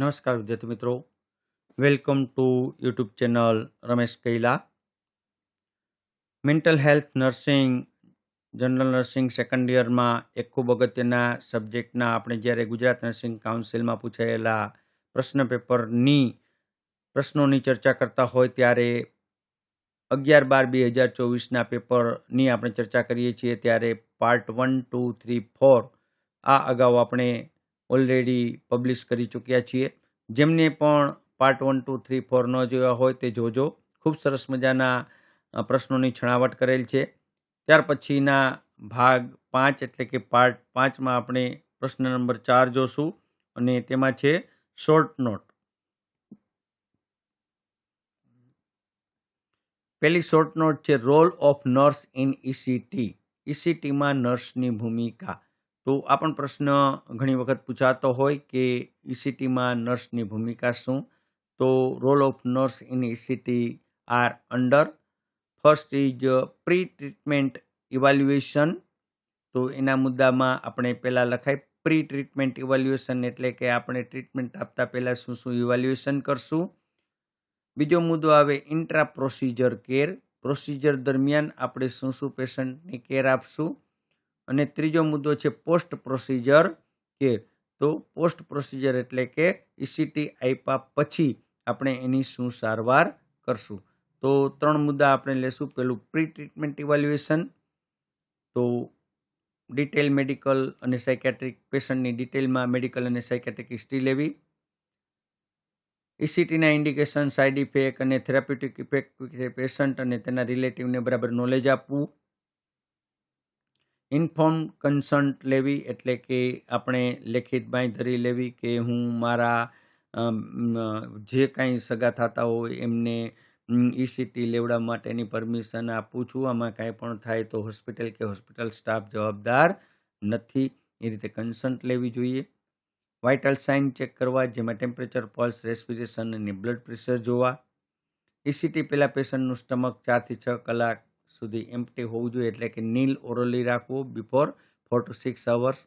નમસ્કાર વિદ્યાર્થી મિત્રો. Welcome to YouTube channel Ramesh Kaila mental health nursing general nursing second યરમાં એક ખૂબ અગત્યના સબ્જેક્ટના આપણે જ્યારે ગુજરાત નર્સિંગ કાઉન્સિલમાં પૂછાયેલા પ્રશ્ન પેપરની પ્રશ્નોની ચર્ચા કરતા હોય ત્યારે અગિયાર બાર બે હજાર ચોવીસના પેપરની આપણે ચર્ચા કરીએ છીએ ત્યારે part one two three four આ અગાઉ આપણે ઓલરેડી પબ્લિશ કરી ચૂક્યા છીએ. જેમને પણ part one two three four ન જોયા હોય તે જોજો. ખૂબ સરસ મજાના પ્રશ્નોની છણાવટ કરેલ છે. ત્યાર પછીના ભાગ પાંચ, એટલે કે પાર્ટ પાંચમાં આપણે પ્રશ્ન નંબર ચાર જોશું અને તેમાં છે શોર્ટ નોટ પહેલી શોર્ટ નોટ છે role of nurse in ECT ઇસીટીમાં નર્સની ભૂમિકા. તો આ પણ પ્રશ્ન ઘણી વખત પૂછાતો હોય કે ઇસીટીમાં નર્સની ભૂમિકા શું? તો role of nurse in ECT are under first is pre treatment evaluation તો એના મુદ્દામાં આપણે પહેલાં લખાય પ્રી ટ્રીટમેન્ટ ઇવાલ્યુએશન એટલે કે આપણે ટ્રીટમેન્ટ આપતા પહેલાં શું શું ઇવાલ્યુએશન કરશું. બીજો મુદ્દો આવે ઇન્ટ્રા પ્રોસિજર કેર પ્રોસિજર દરમિયાન આપણે શું શું પેશન્ટને કેર આપશું? અને ત્રીજો મુદ્દો છે પોસ્ટ પ્રોસિજર કેર તો પોસ્ટ પ્રોસિજર એટલે કે ઇસીટી આપ્યા પછી આપણે એની શું સારવાર કરશું. તો ત્રણ મુદ્દા આપણે લેશું. પેલું પ્રી ટ્રીટમેન્ટ ઇવાલ્યુએશન તો ડિટેલ મેડિકલ અને સાયકેટ્રિક પેશન્ટની ડિટેલમાં મેડિકલ અને સાયકેટ્રિક હિસ્ટ્રી લેવી. ઇસીટીના ઇન્ડિકેશન સાઇડ ઇફેક્ટ અને થેરાપ્યુટિક ઇફેક્ટ પેશન્ટ અને તેના રિલેટિવને બરાબર નોલેજ આપવું. ઇન્ફોર્મ કન્સન્ટ લેવી એટલે કે આપણે લેખિત બાંયધરી લેવી કે હું મારા જે કાંઈ સગા થતા હોય એમને ઈસીટી લેવડાવવા માટેની પરમિશન આપું છું. આમાં કાંઈ પણ થાય તો હોસ્પિટલ કે હોસ્પિટલ સ્ટાફ જવાબદાર નથી. એ રીતે કન્સન્ટ લેવી જોઈએ. વાઇટલ સાઇન ચેક કરવા, જેમાં ટેમ્પરેચર, પલ્સ, રેસ્પિરેશન અને બ્લડ પ્રેશર જોવા. ઈસીટી પહેલાં પેશન્ટનું સ્ટમક ચારથી છ કલાક સુધી એમ્પ્ટી હોવું જોઈએ એટલે કે નીલ ઓરલી રાખવું before four to six hours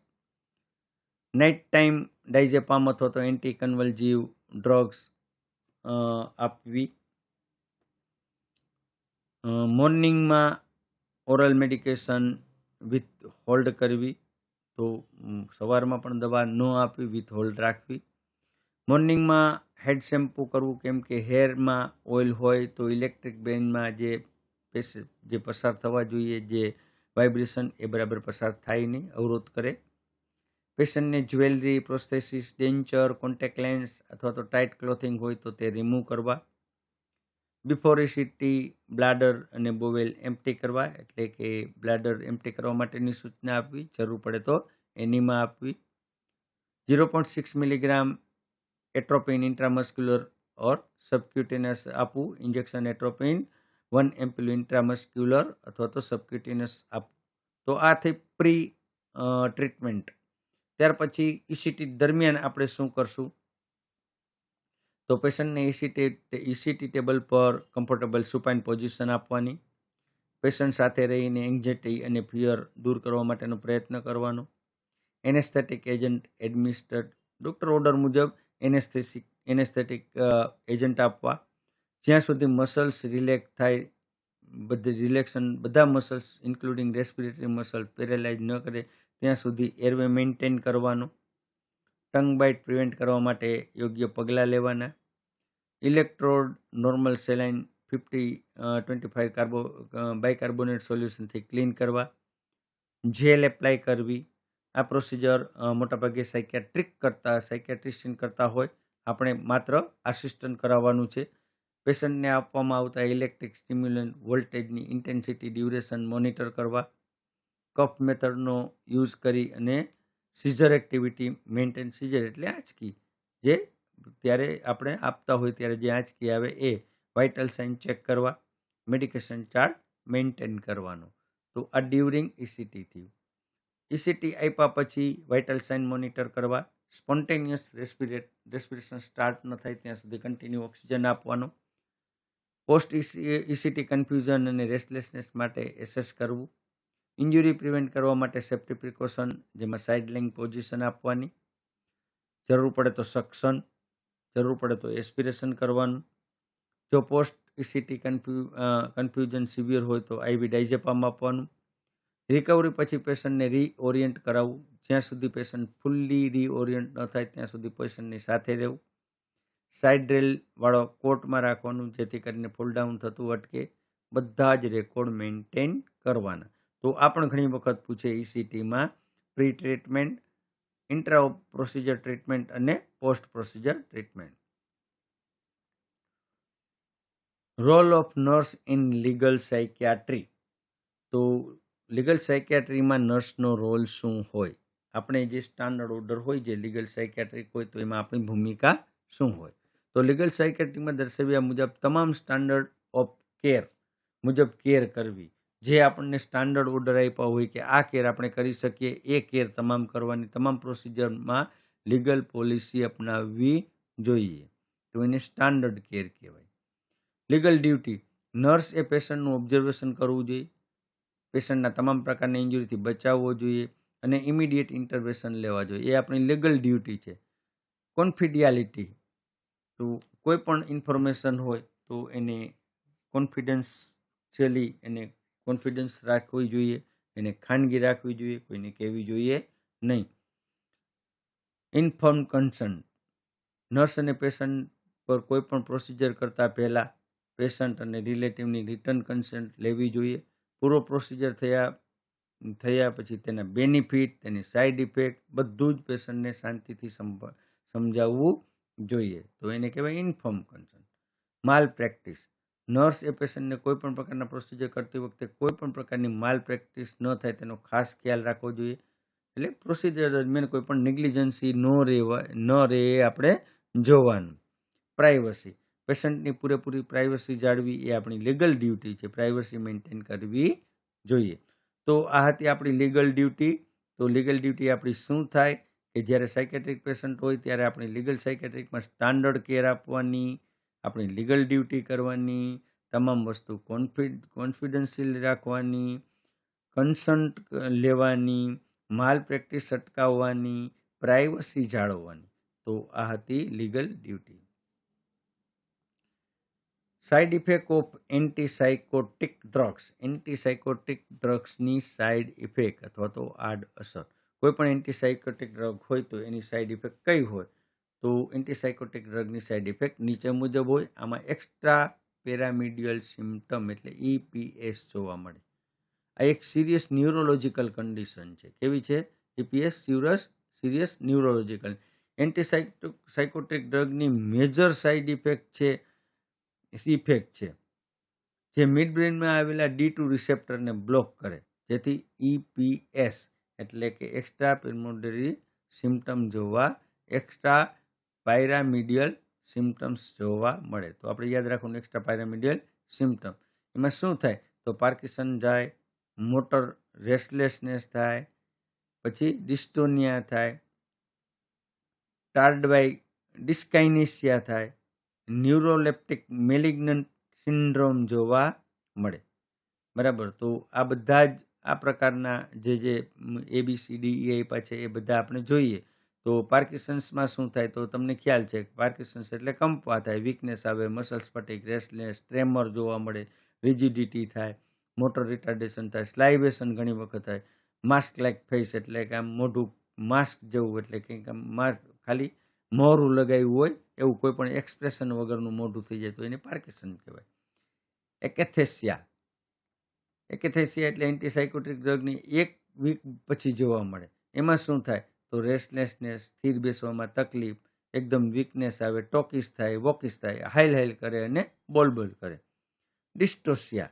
night time diazepam અથવા તો એન્ટી કન્વલ્જીવ ડ્રગ્સ આપવી. મોર્નિંગમાં ઓરલ મેડિકેશન વિથ હોલ્ડ કરવી. તો સવારમાં પણ દવા ન આપવી વિથ હોલ્ડ રાખવી. મોર્નિંગમાં હેડ શેમ્પૂ કરવું, કેમ કે હેરમાં ઓઇલ હોય તો ઇલેક્ટ્રિક બેનમાં જે જે પસાર થવા જોઈએ જે વાઇબ્રેશન એ બરાબર પસાર થાય નહીં, અવરોધ કરે. પેશન્ટને jewellery prosthesis denture contact lens અથવા તો ટાઇટ ક્લોથિંગ હોય તો તે રિમૂવ કરવા. બિફોર ઇસીટી બ્લાડર અને બોવેલ એમ્પ્ટી કરવા, એટલે કે બ્લાડર એમ્પ્ટી કરવા માટેની સૂચના આપવી, જરૂર પડે તો એનીમાં આપવી. Zero point six milligram atropine intramuscular or subcutaneous આપવું, injection atropine one ampoule intramuscular અથવા તો સબક્યુટિનસ આપ તો આ થઈ પ્રી ટ્રીટમેન્ટ. ત્યાર પછી ઇસીટી દરમિયાન આપણે શું કરશું? તો પેશન્ટને ઇસીટી ઇસીટી ટેબલ પર કમ્ફર્ટેબલ સુપાઇન પોઝિશન આપવાની. પેશન્ટ સાથે રહીને એન્ઝાયટી અને ફિયર દૂર કરવા માટેનો પ્રયત્ન કરવાનો. Anaesthetic agent administered doctor order મુજબ એનેસ્થેસિક એનેસ્થેટિક એજન્ટ આપવા. જ્યાં સુધી મસલ્સ રિલેક્સ થાય, બધી રિલેક્શન બધા muscles including respiratory muscle paralyse ન કરે, ત્યાં સુધી એરવે મેન્ટેન કરવાનો. ટંગ બાઇટ પ્રિવેન્ટ કરવા માટે યોગ્ય પગલાં લેવાના. Electrode normal saline fifty twenty five carbo bicarbonate સોલ્યુશનથી clean કરવા. જેલ એપ્લાય કરવી. આ પ્રોસિજર મોટાભાગે સાયકેટ્રિક કરતા સાયકેટ્રિશિયન કરતા હોય. આપણે માત્ર આસિસ્ટન્ટ કરાવવાનું છે. પેશન્ટને આપવામાં આવતા ઇલેક્ટ્રિક સ્ટિમ્યુલન્ટ વોલ્ટેજની ઇન્ટેન્સિટી ડ્યુરેશન મોનિટર કરવા, કફ મેથડનો યુઝ કરી અને સીઝર એક્ટિવિટી મેન્ટેન સીઝર એટલે આંચકી, જે ત્યારે આપણે આપતા હોય ત્યારે જે આંચકી આવે એ વાઇટલ સાઇન ચેક કરવા, મેડિકેશન ચાર્ટ મેન્ટેન કરવાનો. તો આ ડ્યુરિંગ ઇસીટી થયું. ઇસીટી આપ્યા પછી વાઇટલ સાઇન મોનિટર કરવા, સ્પોન્ટેનિયસ રેસ્પિરેટ, રેસ્પિરેશન સ્ટાર્ટ ન થાય ત્યાં સુધી કન્ટિન્યુ ઓક્સિજન આપવાનો પોસ્ટ ઇસીટી કન્ફ્યુઝન અને રેસ્ટલેસનેસ માટે એસેસ કરવું. ઇન્જ્યુરી પ્રિવેન્ટ કરવા માટે સેફ્ટી પ્રિકોશન જેમાં સાઇડ લાઇન પોઝિશન આપવાની. જરૂર પડે તો સક્શન જરૂર પડે તો એસ્પિરેશન કરવાનું. જો પોસ્ટ ઇસીટી કન્ફ્યુ કન્ફ્યુઝન સિવિયર હોય તો આઈવી ડાઇઝેપામ આપવાનું. રિકવરી પછી પેશન્ટને રીઓરિયન્ટ કરાવવું. જ્યાં સુધી પેશન્ટ ફૂલ્લી રીઓરિયન્ટ ન થાય, ત્યાં સુધી પેશન્ટની સાથે રહેવું. સાઇડ ડ્રિલવાળો કોટમાં રાખવાનું, જેથી કરીને ફોલ ડાઉન થતું અટકે, બધા જ રેકોર્ડ મેન્ટેન કરવાના. તો આ પણ ઘણી વખત પૂછે ઈસીટીમાં pre treatment intra procedure treatment અને post procedure treatment. Role of nurse in legal psychiatry. તો લીગલ સાયકિયાટ્રીમાં નર્સનો રોલ શું હોય? આપણે જે સ્ટાન્ડર્ડ ઓર્ડર હોય જે લીગલ સાયકિયાટ્રી હોય તો એમાં આપણી ભૂમિકા શું હોય? તો લીગલ સાયકેટ્રીમાં દર્શાવ્યા મુજબ તમામ સ્ટાન્ડર્ડ ઓફ કેર મુજબ કેર કરવી. જે આપણને સ્ટાન્ડર્ડ ઓર્ડર આપ્યા હોય કે આ કેર આપણે કરી શકીએ, એ કેર તમામ કરવાની તમામ પ્રોસિજરમાં લીગલ પોલિસી અપનાવવી જોઈએ. તો એને સ્ટાન્ડર્ડ કેર કહેવાય. લીગલ ડ્યુટી નર્સ એ પેશન્ટનું ઓબ્ઝર્વેશન કરવું જોઈએ. પેશન્ટના તમામ પ્રકારની ઇન્જુરીથી બચાવવો જોઈએ અને ઇમિડિયેટ ઇન્ટરવેશન લેવા જોઈએ. એ આપણી લીગલ ડ્યુટી છે. કોન્ફિડિયાલિટી તો કોઈ પણ ઇન્ફોર્મેશન હોય તો એને કોન્ફિડન્સ છેલી એને કોન્ફિડન્સ રાખવી જોઈએ, એને ખાનગી રાખવી જોઈએ, કોઈને કહેવી જોઈએ નહીં. ઇન્ફોર્મ કન્સર્ન નર્સ અને પેશન્ટ પર કોઈ પણ પ્રોસિજર કરતાં પહેલાં પેશન્ટ અને રિલેટિવની રિટર્ન કન્સન્ટ લેવી જોઈએ. પૂરો પ્રોસિજર થયા થયા પછી તેના બેનિફિટ તેની સાઈડ ઇફેક્ટ બધું જ પેશન્ટને શાંતિથી સમજાવવું જોઈએ તો એને કહેવાય inform concern malpractice nurse એ પેશન્ટને કોઈ પણ પ્રકારના પ્રોસિજર કરતી વખતે કોઈ પણ પ્રકારની માલ પ્રેક્ટિસ ન થાય તેનો ખાસ ખ્યાલ રાખવો જોઈએ. એટલે પ્રોસિજર દરમિયાન કોઈ પણ નેગ્લિજન્સી ન રહેવા, ન રહે એ આપણે જોવાનું. પ્રાઇવસી પેશન્ટની પૂરેપૂરી પ્રાઇવસી જાળવી એ આપણી લીગલ ડ્યુટી છે. પ્રાઇવસી મેન્ટેન કરવી જોઈએ. તો આ હતી આપણી લીગલ ડ્યુટી તો લીગલ ડ્યુટી આપણી શું થાય? કે જ્યારે સાયકેટ્રિક પેશન્ટ હોય ત્યારે આપણે લીગલ સાયકેટ્રિકમાં સ્ટાન્ડર્ડ કેર આપવાની, આપણી લીગલ ડ્યુટી કરવાની, તમામ વસ્તુ કોન્ફિડ કોન્ફિડન્શિયલ રાખવાની કન્સન્ટ લેવાની, માલ પ્રેક્ટિસ અટકાવવાની પ્રાઇવસી જાળવવાની. તો આ હતી legal duty side effect of antipsychotic drugs antipsychotic ડ્રગ્સની side effect અથવા તો આડ અસર કોઈ પણ એન્ટીસાયકોટિક ડ્રગ હોય તો એની સાઇડ ઇફેક્ટ કઈ હોય? તો એન્ટીસાયકોટિક ડ્રગની સાઇડ ઇફેક્ટ નીચે મુજબ હોય, આમાં એક્સ્ટ્રા પેરામિડિયલ સિમ્ટમ એટલે ઈપીએસ જોવા મળે. આ એક સિરિયસ ન્યુરોલોજિકલ કન્ડિશન છે. કેવી છે? EPS serious neurological antipsycho psychotic ડ્રગની major side effect છે ઇફેક્ટ છે, જે મિડ બ્રેનમાં આવેલા ડી ટુ રિસેપ્ટરને બ્લોક કરે, જેથી ઈપીએસ એટલે કે એક્સ્ટ્રા પેરમોડરી સિમ્ટમ જોવા એક્સ્ટ્રા પાયરામિડિયલ સિમ્ટમ્સ જોવા મળે. તો આપણે યાદ રાખવું એક્સ્ટ્રા પાયરામિડિયલ સિમ્ટમ એમાં શું થાય? તો પાર્કિસન જાય, મોટર રેસ્ટલેસનેસ થાય, પછી ડિસ્ટોનિયા થાય ટાર્ડવાઈ ડિસ્કાઇનિસિયા થાય ન્યુરોલેપ્ટિક મેલિગ્નન્ટ સિન્ડ્રોમ જોવા મળે. બરાબર? તો આ બધા જ આ પ્રકારના જે જે એબીસીડી એ આપ્યા છે એ બધા આપણે જોઈએ, તો પાર્કિસન્સમાં શું થાય તો તમને ખ્યાલ છે પાર્કિસન્સ એટલે કંપવા થાય વીકનેસ આવે મસલ્સ ફટીક રેસ્ટલેસ ટ્રેમર જોવા મળે રિજિડિટી થાય મોટર રિટાર્ડેશન થાય સ્લાઇવેશન ઘણી વખત થાય માસ્ક લાઇક ફેસ એટલે કે આમ મોઢું માસ્ક જેવું એટલે કંઈક આમ માસ્ક ખાલી મોરું લગાવ્યું હોય એવું કોઈ પણ એક્સપ્રેશન વગરનું મોઢું થઈ જાય તો એને પાર્કિસન કહેવાય. એકેથેસિયા એકેથેસિયા એટલે એન્ટીસાયકોટિક ડ્રગની એક વીક પછી જોવા મળે. એમાં શું થાય? તો રેસ્ટલેસનેસ સ્થિર બેસવામાં તકલીફ, એકદમ વીકનેસ આવે, ટોકીસ થાય, વોકીસ થાય હાઇલ હાઇલ કરે અને બોલબોલ કરે. ડિસ્ટોસિયા.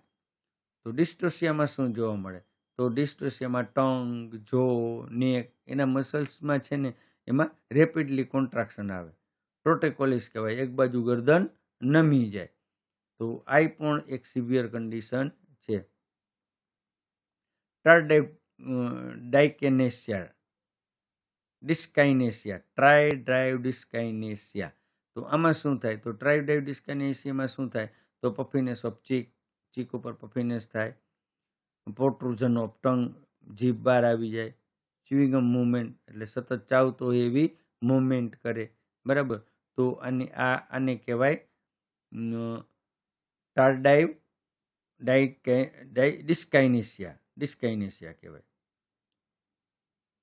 તો ડિસ્ટોસિયામાં શું જોવા મળે? તો ડિસ્ટોસિયામાં ટંગ, જો, નેક એના મસલ્સમાં છે ને, એમાં રેપિડલી કોન્ટ્રાક્શન આવે. પ્રોટેકોલિસ કહેવાય, એક બાજુ ગરદન નમી જાય. તો આ પણ એક સિવિયર કન્ડિશન છે. ટાર્ડાઈ ડાયકેનેશિયા ડિસ્કાઇનેશિયા ટ્રાય ડ્રાઈવ ડિસ્કાઇનેશિયા તો આમાં શું થાય? તો ટ્રાય ડ્રાઈવ ડિસ્કાઇનેશિયામાં શું થાય? તો પફીનેસ ઓફ ચીક ચીક ઉપર પફીનેસ થાય. પોટ્રુઝન ઓફ ટંગ જીભ બહાર આવી જાય. ચ્યુઇંગમ મુમેન્ટ એટલે સતત ચાવતો એવી મુમેન્ટ કરે. બરાબર? તો આને, આ, આને કહેવાય ટાર્ડાઇવ ડાઈ ડિસ્કાઇનેશિયા ડિસ્કાઇનેશિયા કહેવાય.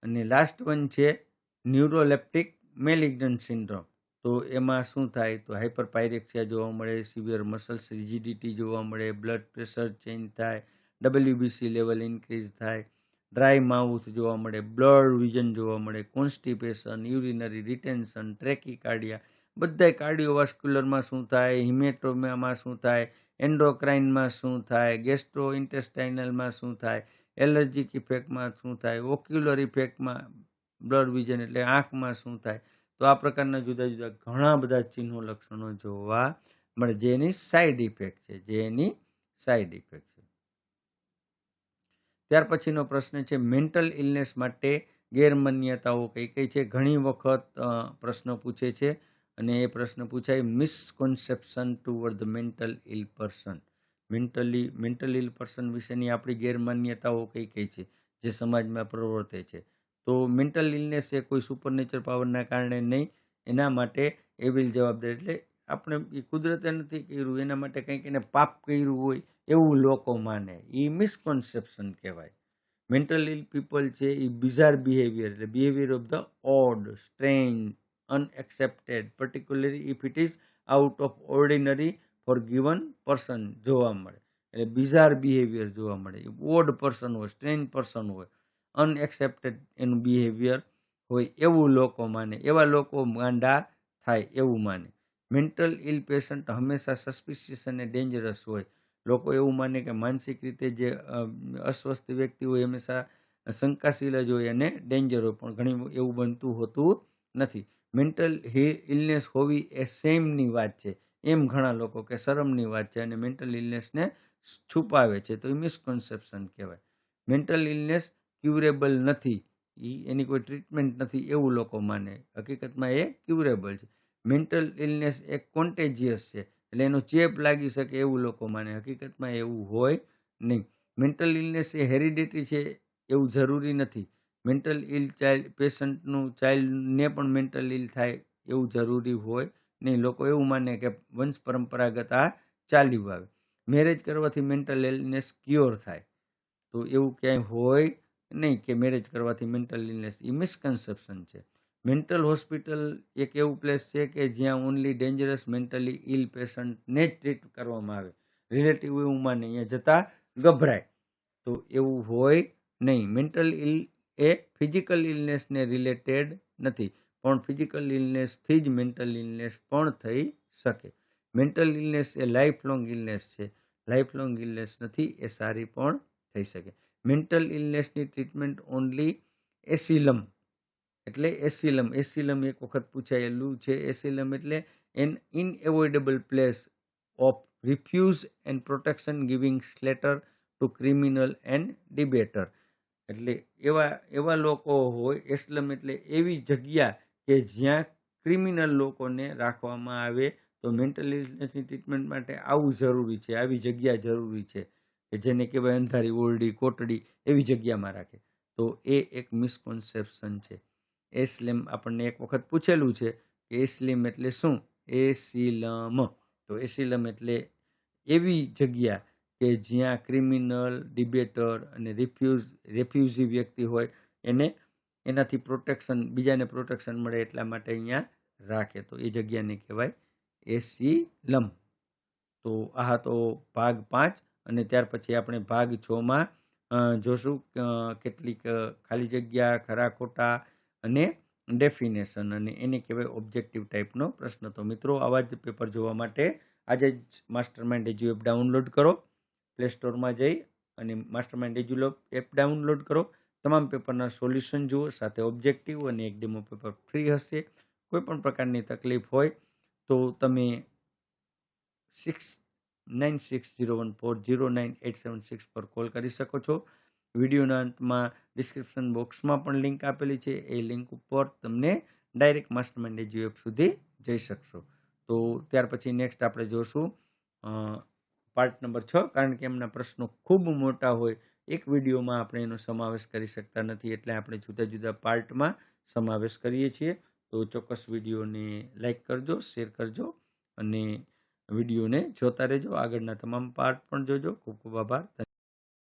અને લાસ્ટ વન છે ન્યુરોલેપ્ટિક મેલિગ્નન્ટ સિન્ડ્રોમ. તો એમાં શું થાય? તો હાઇપરપાયરેક્સિયા જોવા મળે, સિવિયર મસલ્સ, રિજિડિટી જોવા મળે, બ્લડ પ્રેશર ચેન્જ થાય, ડબલ્યુબીસી લેવલ ઇન્ક્રીઝ થાય, ડ્રાય માઉથ જોવા મળે, બ્લડ વિઝન જોવા મળે, કોન્સ્ટિપેશન, યુરિનરી રિટેન્શન, ટ્રેકિકાર્ડિયા. બધા કાર્ડિયોવાસ્ક્યુલરમાં શું થાય? હિમેટોમામાં શું થાય? એન્ડોક્રાઇનમાં શું થાય ગેસ્ટ્રો ઇન્ટેસ્ટાઇનલમાં શું થાય, એલર્જીક ઇફેક્ટમાં શું થાય, ઓક્યુલર ઇફેક્ટમાં બ્લડ વિઝન એટલે આંખમાં શું થાય, તો આ પ્રકારના જુદા જુદા ઘણા બધા ચિહ્નો લક્ષણો જોવા મળે જેની સાઈડ ઇફેક્ટ છે જેની સાઈડ ઇફેક્ટ છે. ત્યાર પછીનો પ્રશ્ન છે, મેન્ટલ ઇલનેસ માટે ગેરમાન્યતાઓ કઈ કઈ છે? ઘણી વખત પ્રશ્ન પૂછે છે અને એ પ્રશ્ન પૂછાય misconception toward the mental ill person mentally mental ill person વિશેની આપણી ગેરમાન્યતાઓ કઈ કઈ છે, જે સમાજમાં પ્રવર્તે છે. તો મેન્ટલ ઇલનેસ એ કોઈ સુપરનેચર પાવરના કારણે નહીં, એના માટે એવી જવાબદારી. એટલે આપણે એ કુદરતે નથી કર્યું, એના માટે કંઈક એને પાપ કર્યું હોય એવું લોકો માને. એ મિસકોન્સેપ્શન કહેવાય. મેન્ટલ ઇલ પીપલ છે એ બિઝાર બિહેવિયર એટલે behaviour of the odd strange unaccepted particularly if it is out of ordinary for given person જોવા મળે. એટલે બિઝાર બિહેવિયર જોવા મળે. ઓડ પર્સન હોય સ્ટ્રેન્જ પર્સન હોય અનએક્સેપ્ટેડ એનું બિહેવિયર હોય એવું લોકો માને, એવા લોકો ગાંડા થાય એવું માને. મેન્ટલ ઇલ પેશન્ટ હંમેશા સસ્પિશિયસ અને ડેન્જરસ હોય. લોકો એવું માને કે માનસિક રીતે જે અસ્વસ્થ વ્યક્તિ હોય, હંમેશા શંકાશીલ જ હોય અને ડેન્જર હોય. પણ ઘણી એવું બનતું હોતું નથી. મેન્ટલ ઇલનેસ હોવી એ સેમની વાત છે. એમ ઘણા લોકો કે શરમની વાત છે અને મેન્ટલ ઇલનેસને છુપાવે છે. તો એ મિસકન્સેપ્શન કહેવાય. મેન્ટલ ઇલનેસ ક્યુરેબલ નથી. એ એની કોઈ ટ્રીટમેન્ટ નથી એવું લોકો માને. હકીકતમાં એ ક્યુરેબલ છે. મેન્ટલ ઇલનેસ એક કોન્ટેજિયસ છે. એટલે એનો ચેપ લાગી શકે એવું લોકો માને. હકીકતમાં એવું હોય નહીં. મેન્ટલ ઇલનેસ એ હેરિડેટરી છે એવું જરૂરી નથી. મેન્ટલ ઇલ ચાઇલ્ડ પેશન્ટનું ચાઇલ્ડને પણ મેન્ટલ ઇલ થાય એવું જરૂરી હોય નહીં લોકો એવું માને કે વંશ પરંપરાગત આ ચાલ્યું આવે મેરેજ કરવાથી મેન્ટલ ઇલનેસ ક્યોર થાય. તો એવું ક્યાંય હોય નહીં કે મેરેજ કરવાથી મેન્ટલ ઇલનેસ એ મિસકન્સેપ્શન છે. મેન્ટલ હોસ્પિટલ એક એવું પ્લેસ છે કે જ્યાં ઓનલી ડેન્જરસ મેન્ટલી ઇલ પેશન્ટને જ ટ્રીટ કરવામાં આવે. રિલેટિવ એવું માને, અહીંયા જતાં ગભરાય. તો એવું હોય નહીં. મેન્ટલ ઇલ એ ફિઝિકલ ઇલનેસને રિલેટેડ નથી, પણ ફિઝિકલ ઇલનેસથી જ મેન્ટલ ઇલનેસ પણ થઈ શકે. મેન્ટલ ઇલનેસ એ લાઈફ લોંગ ઇલનેસ છે. લાઈફ લોંગ ઇલનેસ નથી, એ સારી પણ થઈ શકે. મેન્ટલ ઇલનેસની ટ્રીટમેન્ટ ઓનલી એસિલમ, એટલે એસિલમ. એસિલમ એક વખત પૂછાયેલું છે. એસિલમ એટલે an unavoidable place of refuge and protection giving shelter to criminal and debtor એટલે એવા એવા લોકો હોય એસ્લમ એટલે એવી જગ્યા કે જ્યાં ક્રિમિનલ લોકોને રાખવામાં આવે, તો મેન્ટલ ઇલનેસની ટ્રીટમેન્ટ માટે આવું જરૂરી છે, આવી જગ્યા જરૂરી છે કે જેને કહેવાય અંધારી, ઓરડી, કોટડી એવી જગ્યામાં રાખે. તો એ એક મિસકોન્સેપ્શન છે. એસ્લેમ આપણને એક વખત પૂછેલું છે કે એસ્લેમ એટલે શું? એસિલમ તો એસિલમ એટલે એવી જગ્યા કે જ્યાં ક્રિમિનલ, ડિબેટર અને રિફ્યુઝ, રેફ્યુઝી વ્યક્તિ હોય, એને એનાથી પ્રોટેક્શન, બીજાને પ્રોટેક્શન મળે એટલા માટે અહીંયા રાખે. તો એ જગ્યાને કહેવાય એસી લમ. તો આ તો ભાગ પાંચ અને ત્યાર પછી આપણે ભાગ છમાં જોશું કેટલીક ખાલી જગ્યા, ખરા ખોટા અને ડેફિનેશન અને એને કહેવાય ઓબ્જેક્ટિવ ટાઈપનો પ્રશ્ન. તો મિત્રો આવા જ પેપર જોવા માટે આજે જ master mind edu app download કરો. પ્લે સ્ટોરમાં જઈ અને માસ્ટર માઇન્ડ એજ્યુલો એપ ડાઉનલોડ કરો. તમામ પેપરના સોલ્યુશન જુઓ, સાથે ઓબ્જેક્ટિવ અને એક ડેમો પેપર ફ્રી હશે. કોઈ પણ પ્રકારની તકલીફ હોય તો તમે six nine six zero one four zero nine eight seven six પર કોલ કરી શકો છો. વિડીયોના અંતમાં ડિસ્ક્રિપ્શન બોક્સમાં પણ લિંક આપેલી છે. એ લિંક ઉપર તમને direct master mind edu app સુધી જઈ શકશો. તો ત્યાર પછી નેક્સ્ટ આપણે જોશું પાર્ટ નંબર છ, કારણ કે એમના પ્રશ્નો ખૂબ મોટા હોય, એક વિડીયોમાં આપણે એનો સમાવેશ કરી શકતા નથી, એટલે આપણે જુદા જુદા પાર્ટમાં સમાવેશ કરીએ છીએ. તો ચોક્કસ વિડીયોને લાઈક કરજો, શેર કરજો, અને વિડીયોને જોતા રહેજો. આગળના તમામ પાર્ટ પણ જોજો. ખૂબ ખૂબ આભાર.